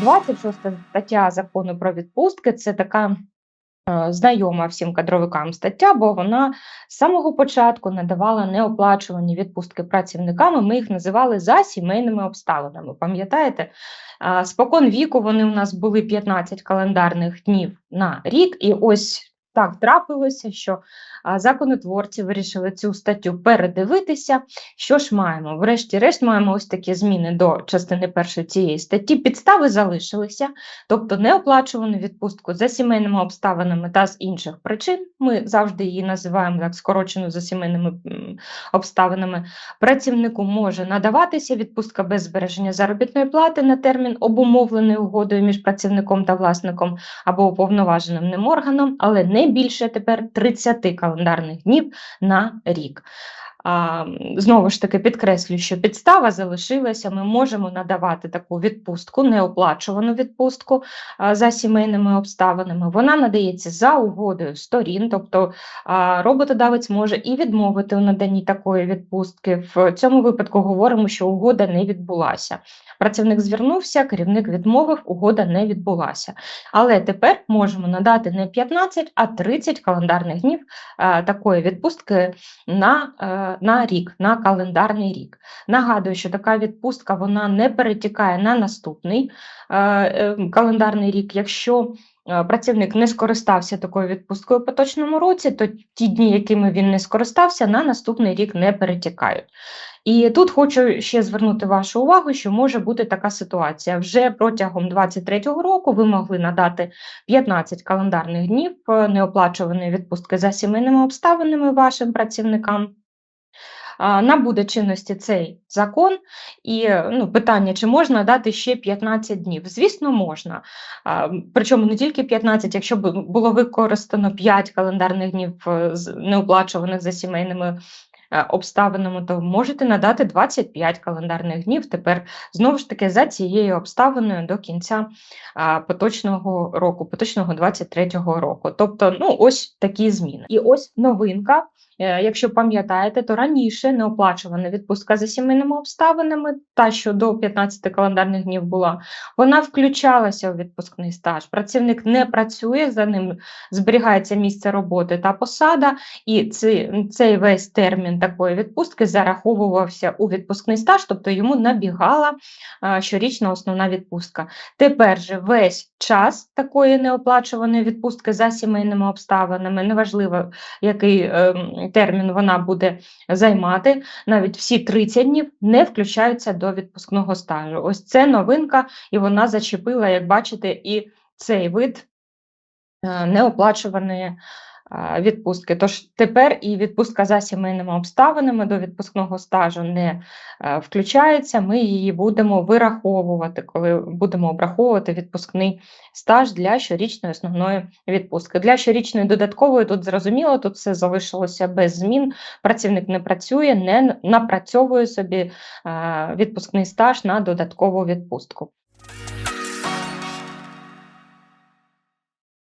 26 стаття закону про відпустки це така е, знайома всім кадровикам стаття, бо вона з самого початку надавала неоплачувані відпустки працівникам. Ми їх називали за сімейними обставинами. Пам'ятаєте? Спокон віку вони у нас були 15 календарних днів на рік, і ось так трапилося, що законотворці вирішили цю статтю передивитися. Що ж маємо? Врешті-решт маємо ось такі зміни до частини першої цієї статті. Підстави залишилися, тобто неоплачувану відпустку за сімейними обставинами та з інших причин. Ми завжди її називаємо так скорочено за сімейними обставинами. Працівнику може надаватися відпустка без збереження заробітної плати на термін, обумовлений угодою між працівником та власником або уповноваженим ним органом, але не більше тепер 30 календарних днів на рік. Знову ж таки підкреслюю, що підстава залишилася. Ми можемо надавати таку відпустку, неоплачувану відпустку за сімейними обставинами. Вона надається за угодою сторін, тобто роботодавець може і відмовити у наданні такої відпустки. В цьому випадку говоримо, що угода не відбулася. Працівник звернувся, керівник відмовив, угода не відбулася. Але тепер можемо надати не 15, а 30 календарних днів такої відпустки на, е, на рік, на календарний рік. Нагадую, що така відпустка вона не перетікає на наступний е, е, календарний рік. Якщо е, працівник не скористався такою відпусткою у поточному році, то ті дні, якими він не скористався, на наступний рік не перетікають. І тут хочу ще звернути вашу увагу, що може бути така ситуація. Вже протягом 2023 року ви могли надати 15 календарних днів неоплачуваної відпустки за сімейними обставинами вашим працівникам. Набуде чинності цей закон, і ну, питання, чи можна дати ще 15 днів? Звісно, можна. Причому не тільки 15, якщо б було використано 5 календарних днів е, неоплачуваних за сімейними обставинами, то можете надати 25 календарних днів. Тепер знову ж таки за цією обставиною до кінця поточного року, поточного 23-го року. Тобто, ну ось такі зміни. І ось новинка. Е, Якщо пам'ятаєте, то раніше неоплачувана відпустка за сімейними обставинами, та що до 15 календарних днів була, вона включалася у відпускний стаж. Працівник не працює, за ним зберігається місце роботи та посада, і цей весь термін такої відпустки зараховувався у відпускний стаж, тобто йому набігала щорічна основна відпустка. Тепер же весь час такої неоплачуваної відпустки за сімейними обставинами, неважливо, який ем, термін вона буде займати, навіть всі 30 днів не включаються до відпускного стажу. Ось це новинка, і вона зачепила, як бачите, і цей вид е, неоплачуваної відпустки. Тож тепер і відпустка за сімейними обставинами до відпускного стажу не е, включається. Ми її будемо вираховувати, коли будемо обраховувати відпускний стаж для щорічної основної відпустки. Для щорічної додаткової тут зрозуміло, тут все залишилося без змін. Працівник не працює, не напрацьовує собі е, відпускний стаж на додаткову відпустку.